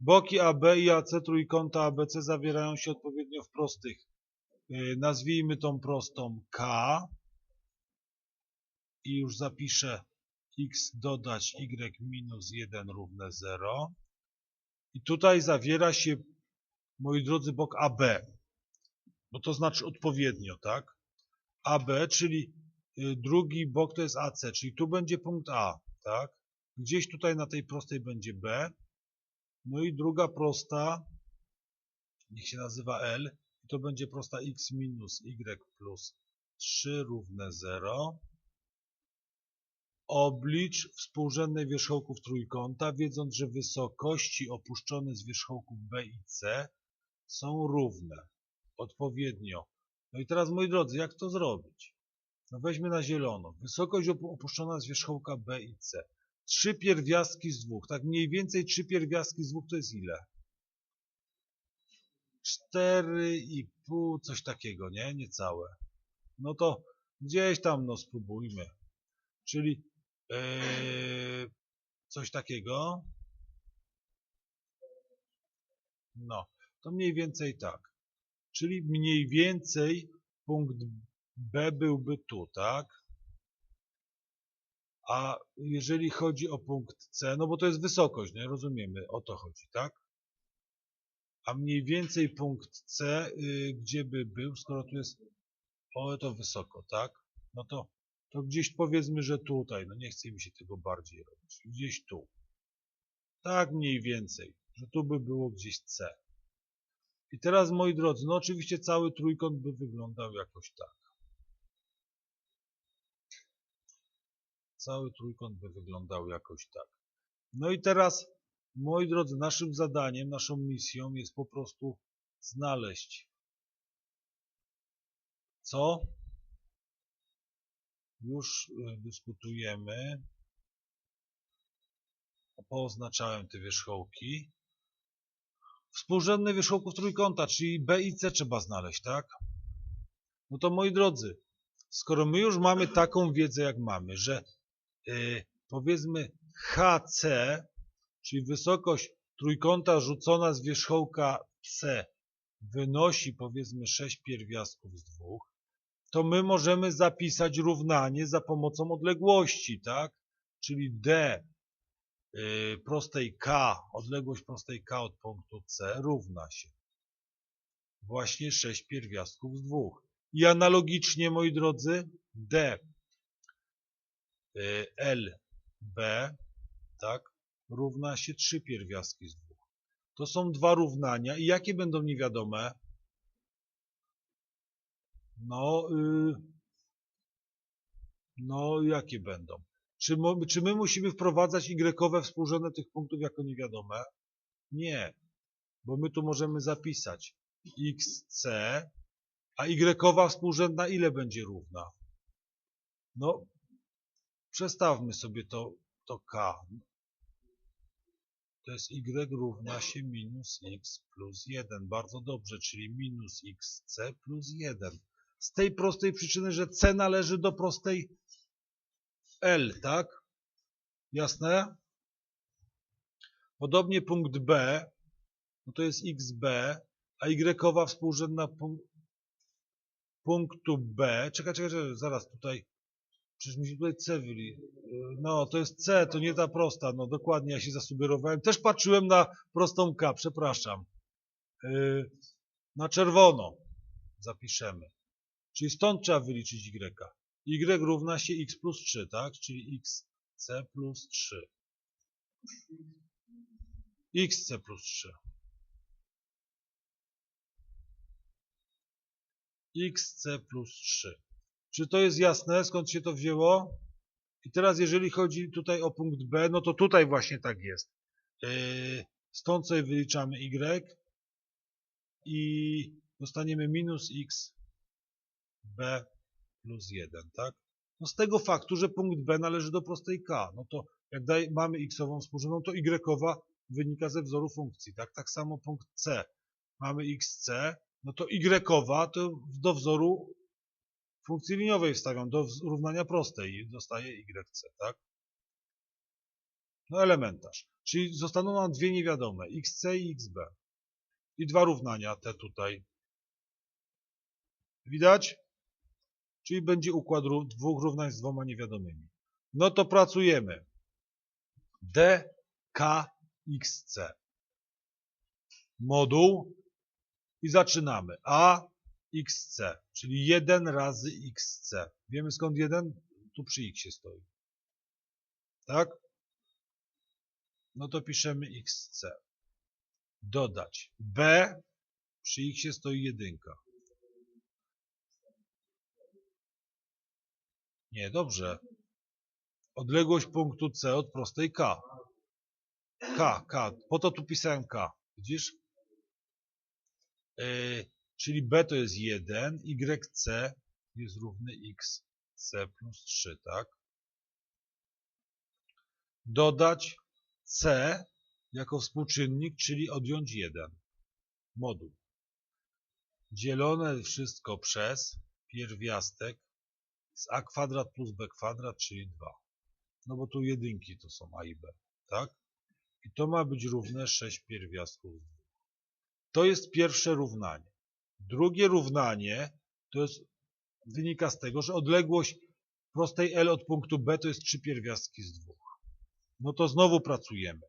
Boki AB i AC trójkąta ABC zawierają się odpowiednio w prostych. Yy, Nazwijmy tą prostą K i już zapiszę x dodać y minus 1 równe 0. I tutaj zawiera się, moi drodzy, bok AB. Bo to znaczy odpowiednio, tak? AB, czyli y, drugi bok to jest AC, czyli tu będzie punkt A, tak? Gdzieś tutaj na tej prostej będzie B. No i druga prosta, niech się nazywa L, i to będzie prosta x minus y plus 3 równe 0. Oblicz współrzędne wierzchołków trójkąta, wiedząc, że wysokości opuszczone z wierzchołków B i C są równe, odpowiednio. No i teraz, moi drodzy, jak to zrobić? No weźmy na zielono. Wysokość opu- opuszczona z wierzchołka B i C. Trzy pierwiastki z dwóch. Tak mniej więcej trzy pierwiastki z dwóch to jest ile? Cztery i pół, coś takiego, nie? Niecałe. No to gdzieś tam, no spróbujmy. Czyli yy, coś takiego. No, to mniej więcej tak. Czyli mniej więcej punkt B byłby tu, tak? A jeżeli chodzi o punkt C, no bo to jest wysokość, nie? Rozumiemy, o to chodzi, tak? A mniej więcej punkt C, y, gdzie by był, skoro tu jest, o to wysoko, tak? No to, to gdzieś powiedzmy, że tutaj, no nie chce mi się tego bardziej robić, gdzieś tu. Tak mniej więcej, że tu by było gdzieś C. I teraz, moi drodzy, no oczywiście cały trójkąt by wyglądał jakoś tak. Cały trójkąt by wyglądał jakoś tak. No i teraz, moi drodzy, naszym zadaniem, naszą misją jest po prostu znaleźć co? Już y, dyskutujemy. Pooznaczałem te wierzchołki. Współrzędne wierzchołków trójkąta, czyli B i C trzeba znaleźć, tak? No to moi drodzy, skoro my już mamy taką wiedzę jak mamy, że powiedzmy HC, czyli wysokość trójkąta rzucona z wierzchołka C wynosi powiedzmy 6 pierwiastków z dwóch, to my możemy zapisać równanie za pomocą odległości, tak? Czyli D y, prostej K, odległość prostej K od punktu C równa się właśnie 6 pierwiastków z dwóch. I analogicznie, moi drodzy, D y, L B, tak, równa się 3 pierwiastki z dwóch. To są dwa równania i jakie będą niewiadome? No, y, no jakie będą? Czy, mo, czy my musimy wprowadzać y współrzędne tych punktów jako niewiadome? Nie, bo my tu możemy zapisać xc, a y współrzędna ile będzie równa? No, przestawmy sobie to, to k. To jest y równa się minus x plus 1. Bardzo dobrze, czyli minus xc plus 1 z tej prostej przyczyny, że C należy do prostej L, tak? Jasne? Podobnie punkt B, no to jest XB, a Y współrzędna punk punktu B. Czekaj, czekaj, czekaj, zaraz tutaj. Przecież mi się tutaj C wyli. No, to jest C, to nie ta prosta. No, dokładnie, ja się zasugerowałem. Też patrzyłem na prostą K, przepraszam. Yy, na czerwono zapiszemy. Czyli stąd trzeba wyliczyć y. y równa się x plus 3, tak? Czyli xc plus 3. xc plus 3. xc plus 3. Czy to jest jasne, skąd się to wzięło? I teraz jeżeli chodzi tutaj o punkt B, no to tutaj właśnie tak jest. Yy, stąd sobie wyliczamy y i dostaniemy minus x b plus 1, tak? No z tego faktu, że punkt B należy do prostej k, no to jak daj, mamy x-ową współrzędną, to y wynika ze wzoru funkcji, tak? Tak samo punkt C. Mamy xc, no to y to do wzoru funkcji liniowej wstawiam, do równania prostej i dostaję yc, tak? No elementarz. Czyli zostaną nam dwie niewiadome, xc i xb. I dwa równania, te tutaj. Widać? Czyli będzie układ dwóch równań z dwoma niewiadomymi. No to pracujemy. d, k, xc. Moduł i zaczynamy. a, xc, czyli 1 razy xc. Wiemy skąd 1? Tu przy x stoi. Tak? No to piszemy xc. Dodać b, przy x stoi jedynka. Nie, dobrze. Odległość punktu C od prostej K. K, K. Po to tu pisałem K. Widzisz? Yy, czyli B to jest 1, YC jest równy XC plus 3, tak? Dodać C jako współczynnik, czyli odjąć 1. Moduł. Dzielone wszystko przez pierwiastek z a kwadrat plus b kwadrat, czyli 2. No bo tu jedynki to są a i b, tak? I to ma być równe 6 pierwiastków z 2. To jest pierwsze równanie. Drugie równanie to jest, wynika z tego, że odległość prostej L od punktu B to jest 3 pierwiastki z 2. No to znowu pracujemy.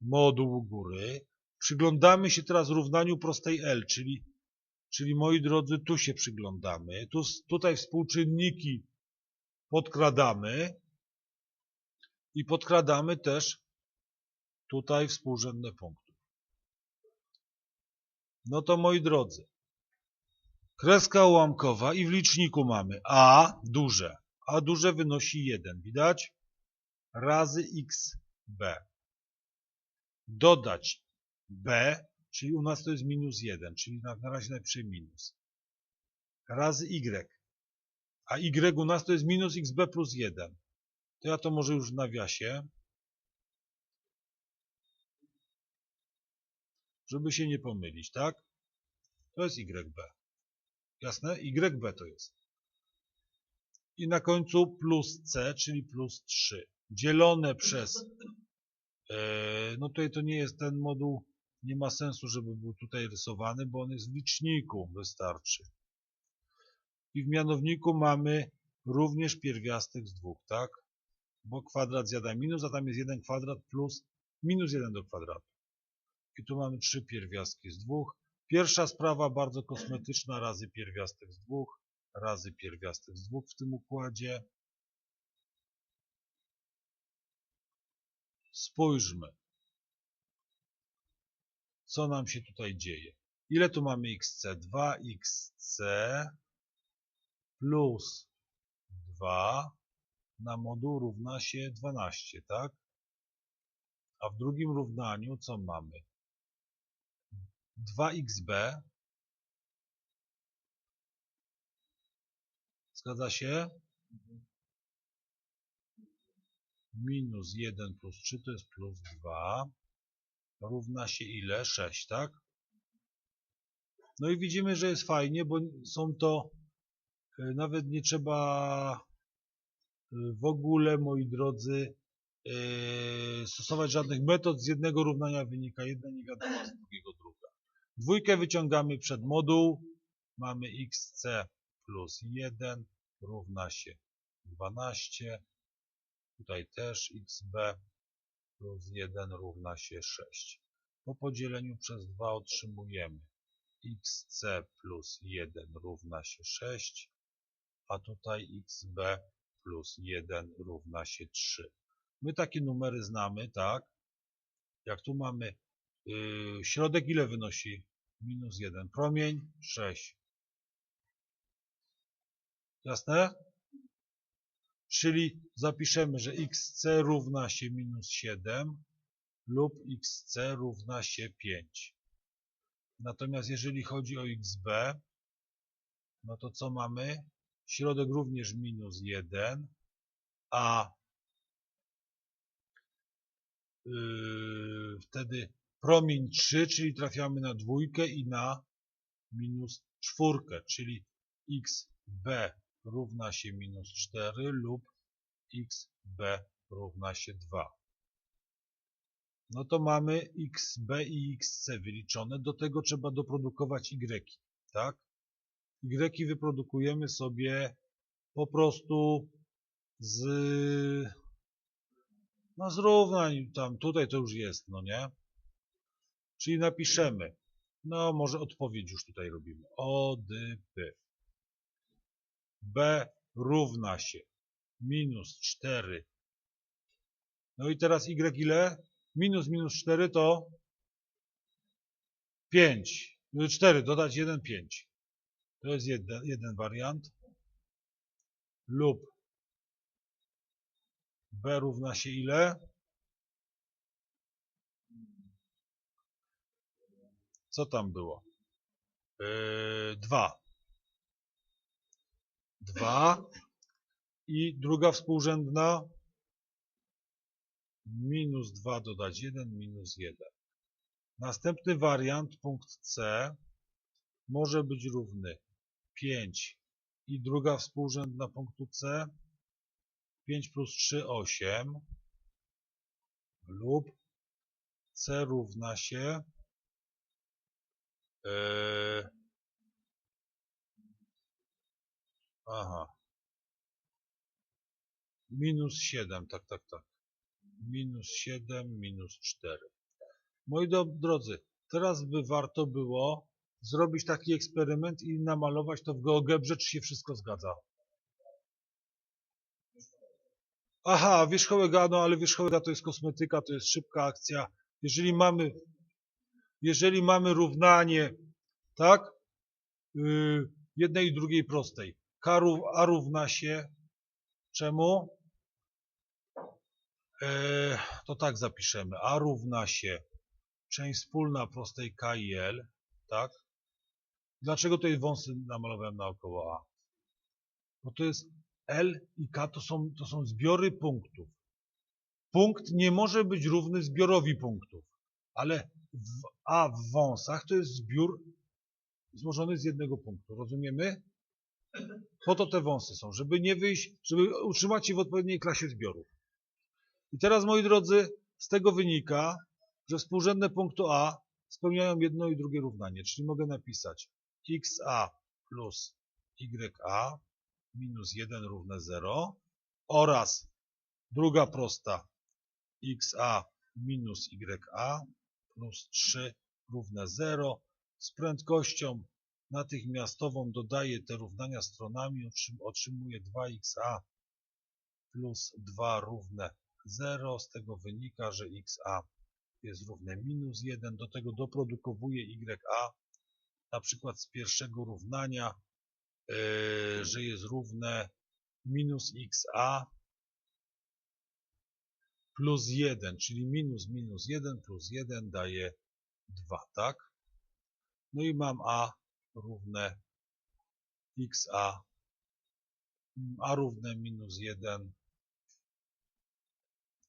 Moduł góry. Przyglądamy się teraz równaniu prostej L, czyli Czyli moi drodzy, tu się przyglądamy. Tu, tutaj współczynniki podkradamy i podkradamy też tutaj współrzędne punkty. No to moi drodzy, kreska ułamkowa i w liczniku mamy a duże. a duże wynosi 1, widać? Razy xb. Dodać b Czyli u nas to jest minus 1, czyli na, na razie napiszę minus. Razy y. A y u nas to jest minus xb plus 1. To ja to może już w nawiasie. Żeby się nie pomylić, tak? To jest yb. Jasne? yb to jest. I na końcu plus c, czyli plus 3. Dzielone przez... Yy, no tutaj to nie jest ten moduł nie ma sensu, żeby był tutaj rysowany, bo on jest w liczniku, wystarczy. I w mianowniku mamy również pierwiastek z dwóch, tak? Bo kwadrat zjada minus, a tam jest 1 kwadrat plus minus 1 do kwadratu. I tu mamy trzy pierwiastki z dwóch. Pierwsza sprawa bardzo kosmetyczna, razy pierwiastek z dwóch, razy pierwiastek z dwóch w tym układzie. Spójrzmy co nam się tutaj dzieje. Ile tu mamy xc? 2xc plus 2 na moduł równa się 12, tak? A w drugim równaniu co mamy? 2xb Zgadza się? Minus 1 plus 3 to jest plus 2 równa się ile? 6, tak? No i widzimy, że jest fajnie, bo są to, e, nawet nie trzeba e, w ogóle, moi drodzy, e, stosować żadnych metod. Z jednego równania wynika jedna niewiadoma, z drugiego druga. Dwójkę wyciągamy przed moduł. Mamy xc plus 1 równa się 12. Tutaj też xb plus 1 równa się 6. Po podzieleniu przez 2 otrzymujemy xc plus 1 równa się 6, a tutaj xb plus 1 równa się 3. My takie numery znamy, tak? Jak tu mamy yy, środek ile wynosi? Minus 1. Promień 6. Jasne? Czyli zapiszemy, że xc równa się minus 7 lub xc równa się 5. Natomiast jeżeli chodzi o xb, no to co mamy? Środek również minus 1, a yy, wtedy promień 3, czyli trafiamy na dwójkę i na minus czwórkę, czyli xb równa się minus 4 lub xb równa się 2. no to mamy xb i xc wyliczone, do tego trzeba doprodukować y, tak? Y wyprodukujemy sobie po prostu z, no z równań, tam, tutaj to już jest, no nie? Czyli napiszemy, no może odpowiedź już tutaj robimy, ODP. B równa się minus 4. No i teraz y ile? Minus minus 4 to 5. 4, dodać 1, 5. To jest jeden, jeden wariant. Lub b równa się ile? Co tam było? Yy, 2. 2 i druga współrzędna minus 2 dodać 1 minus 1. Następny wariant, punkt C, może być równy 5 i druga współrzędna punktu C 5 plus 3, 8 lub C równa się yy, aha minus 7, tak, tak, tak minus 7, minus 4 moi drodzy, teraz by warto było zrobić taki eksperyment i namalować to w GeoGebrze, czy się wszystko zgadza. Aha, wierzchołek no ale wierzchołek to jest kosmetyka, to jest szybka akcja. Jeżeli mamy, jeżeli mamy równanie, tak, yy, jednej i drugiej prostej, K, rów- A równa się czemu? Yy, to tak zapiszemy. A równa się część wspólna prostej K i L, tak? Dlaczego tutaj wąsy namalowałem naokoło A? Bo to jest L i K to są, to są zbiory punktów. Punkt nie może być równy zbiorowi punktów, ale w A w wąsach to jest zbiór złożony z jednego punktu. Rozumiemy? Po to te wąsy są, żeby nie wyjść, żeby utrzymać się w odpowiedniej klasie zbiorów. I teraz, moi drodzy, z tego wynika, że współrzędne punktu A spełniają jedno i drugie równanie, czyli mogę napisać xa plus ya minus 1 równe 0 oraz druga prosta xa minus ya plus 3 równe 0 z prędkością natychmiastową dodaję te równania stronami, otrzym- otrzymuję 2xa plus 2 równe 0. Z tego wynika, że xa jest równe minus 1. Do tego doprodukowuję ya na przykład z pierwszego równania, yy, że jest równe minus xa plus 1, czyli minus minus 1 plus 1 daje 2, tak? No i mam a równe xa, a równe minus 1,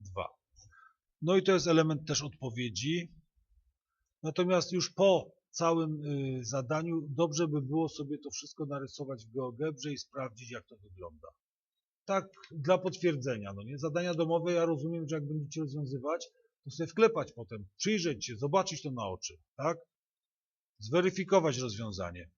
2. No i to jest element też odpowiedzi. Natomiast już po całym y, zadaniu dobrze by było sobie to wszystko narysować w GeoGebrze i sprawdzić jak to wygląda. Tak dla potwierdzenia, no nie? Zadania domowe ja rozumiem, że jak będziecie rozwiązywać, to sobie wklepać potem, przyjrzeć się, zobaczyć to na oczy, tak? Zweryfikować rozwiązanie.